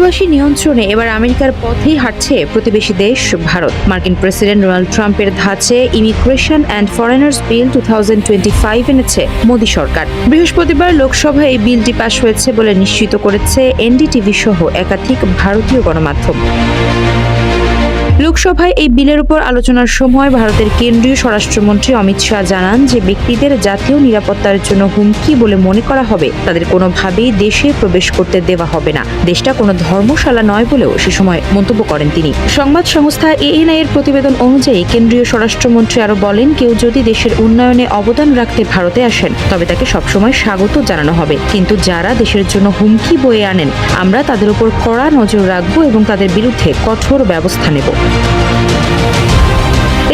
অভিবাসী নিয়ন্ত্রণে এবার আমেরিকার পথেই হাঁটছে প্রতিবেশী দেশ ভারত। মার্কিন প্রেসিডেন্ট ডোনাল্ড ট্রাম্পের ধাঁচে immigration and foreigners bill two thousand twenty five এনেছে মোদী সরকার। বৃহস্পতিবার লোকসভায় এই বিলটি পাশ হয়েছে বলে নিশ্চিত করেছে এনডিটিভি সহ একাধিক ভারতীয় গণমাধ্যম। লোকসভায় এই বিলের উপর আলোচনার সময় ভারতের কেন্দ্রীয় স্বরাষ্ট্রমন্ত্রী অমিত শাহ জানান যে ব্যক্তিদের জাতীয় নিরাপত্তার জন্য হুমকি বলে মনে করা হবে। তাদের কোনোভাবেই দেশে প্রবেশ করতে দেওয়া হবে না। দেশটা কোনো ধর্মশালা নয় বলেও সে সময় মন্তব্য করেন তিনি। সংবাদ সংস্থা এএনআই এর প্রতিবেদন অনুযায়ী কেন্দ্রীয় স্বরাষ্ট্রমন্ত্রী আরও বলেন, কেউ যদি দেশের উন্নয়নে অবদান রাখতে ভারতে আসেন, তবে তাকে সবসময় স্বাগত জানানো হবে। কিন্তু যারা দেশের জন্য হুমকি বয়ে আনেন, আমরা তাদের উপর কড়া নজর রাখব এবং তাদের বিরুদ্ধে কঠোর ব্যবস্থা নেব।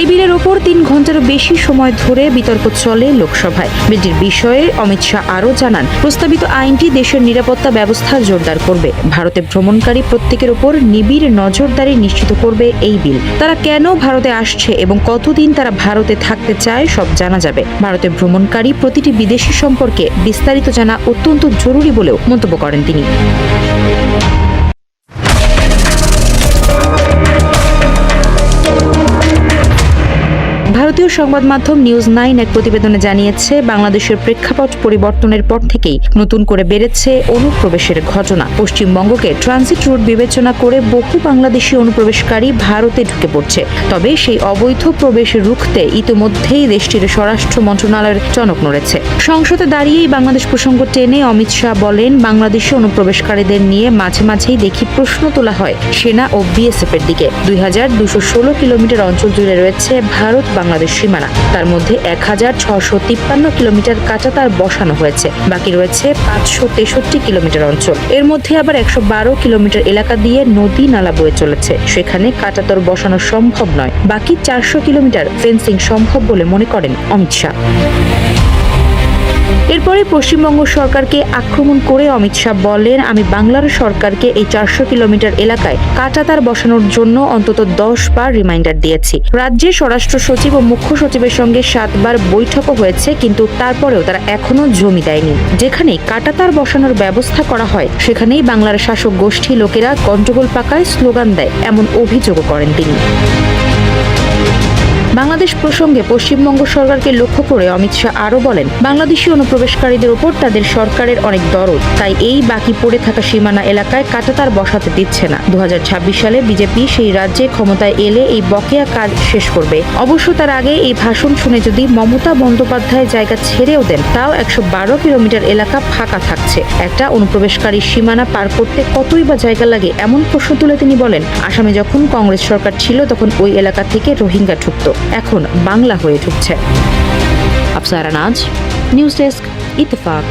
এই বিলের ওপর তিন ঘন্টারও বেশি সময় ধরে বিতর্ক চলে লোকসভায়। বিলটির বিষয়ে অমিত শাহ আরও জানান, প্রস্তাবিত আইনটি দেশের নিরাপত্তা ব্যবস্থা জোরদার করবে। ভারতে ভ্রমণকারী প্রত্যেকের ওপর নিবিড় নজরদারি নিশ্চিত করবে এই বিল। তারা কেন ভারতে আসছে এবং কতদিন তারা ভারতে থাকতে চায় সব জানা যাবে। ভারতে ভ্রমণকারী প্রতিটি বিদেশি সম্পর্কে বিস্তারিত জানা অত্যন্ত জরুরি বলেও মন্তব্য করেন তিনি। ভারতীয় সংবাদ মাধ্যম নিউজ নাইন এক প্রতিবেদনে জানিয়েছে, বাংলাদেশের প্রেক্ষাপট পরিবর্তনের পর থেকেই নতুন করে বেড়েছে অনুপ্রবেশের ঘটনা। পশ্চিমবঙ্গকে ট্রানজিট রুট বিবেচনা করে বহু বাংলাদেশি অনুপ্রবেশকারী ভারতে ঢুকে পড়ছে। তবে সেই অবৈধ প্রবেশ রুখতে ইতিমধ্যেই দেশটির স্বরাষ্ট্র মন্ত্রণালয়ের টনক নড়েছে। সংসদে দাঁড়িয়েই বাংলাদেশ প্রসঙ্গ টেনে অমিত শাহ বলেন, বাংলাদেশি অনুপ্রবেশকারীদের নিয়ে মাঝে মাঝেই দেখি প্রশ্ন তোলা হয় সেনা ও বিএসএফ এর দিকে। দুই কিলোমিটার অঞ্চল জুড়ে রয়েছে ভারত বাংলাদেশ সীমানা। তার মধ্যে এক হাজার তিপ্পান্ন কিলোমিটার কাঁচাতার বসানো হয়েছে। বাকি রয়েছে পাঁচশো তেষট্টি কিলোমিটার অঞ্চল। এর মধ্যে আবার একশো বারো কিলোমিটার এলাকা দিয়ে নদী নালা বয়ে চলেছে। সেখানে কাঁচা কাঁটাতর বসানো সম্ভব নয়। বাকি চারশো কিলোমিটার ফেন্সিং সম্ভব বলে মনে করেন অমিত শাহ। এরপরে পশ্চিমবঙ্গ সরকারকে আক্রমণ করে অমিত শাহ বলেন, আমি বাংলার সরকারকে এই চারশো কিলোমিটার এলাকায় কাঁটাতার বসানোর জন্য অন্তত দশ বার রিমাইন্ডার দিয়েছি। রাজ্যের স্বরাষ্ট্র সচিব ও মুখ্য সচিবের সঙ্গে সাতবার বৈঠকও হয়েছে, কিন্তু তারপরেও তারা এখনও জমি দেয়নি। যেখানে কাঁটাতার বসানোর ব্যবস্থা করা হয়, সেখানেই বাংলার শাসক গোষ্ঠী লোকেরা গন্ডগোল পাকায় স্লোগান দেয়, এমন অভিযোগও করেন তিনি। বাংলাদেশ প্রসঙ্গে পশ্চিমবঙ্গ সরকারকে লক্ষ্য করে অমিত শাহ আরও বলেন, বাংলাদেশি অনুপ্রবেশকারীদের উপর তাদের সরকারের অনেক দরদ, তাই এই বাকি পড়ে থাকা সীমানা এলাকায় কাটাতার বসাতে দিচ্ছে না। দু হাজার ছাব্বিশ সালে বিজেপি সেই রাজ্যে ক্ষমতায় এলে এই বকেয়া কাজ শেষ করবে। অবশ্য তার আগে এই ভাষণ শুনে যদি মমতা বন্দ্যোপাধ্যায় জায়গা ছেড়েও দেন, তাও একশো বারো কিলোমিটার এলাকা ফাঁকা থাকছে। একটা অনুপ্রবেশকারী সীমানা পার করতে কতই বা জায়গা লাগে এমন প্রশ্ন তুলে তিনি বলেন, আসামে যখন কংগ্রেস সরকার ছিল তখন ওই এলাকা থেকে রোহিঙ্গা ঢুকতো। এখন বাংলা হয়ে ঢুকছে। আফসার আনাজ নিউজ ডেস্ক ইত্তেফাক।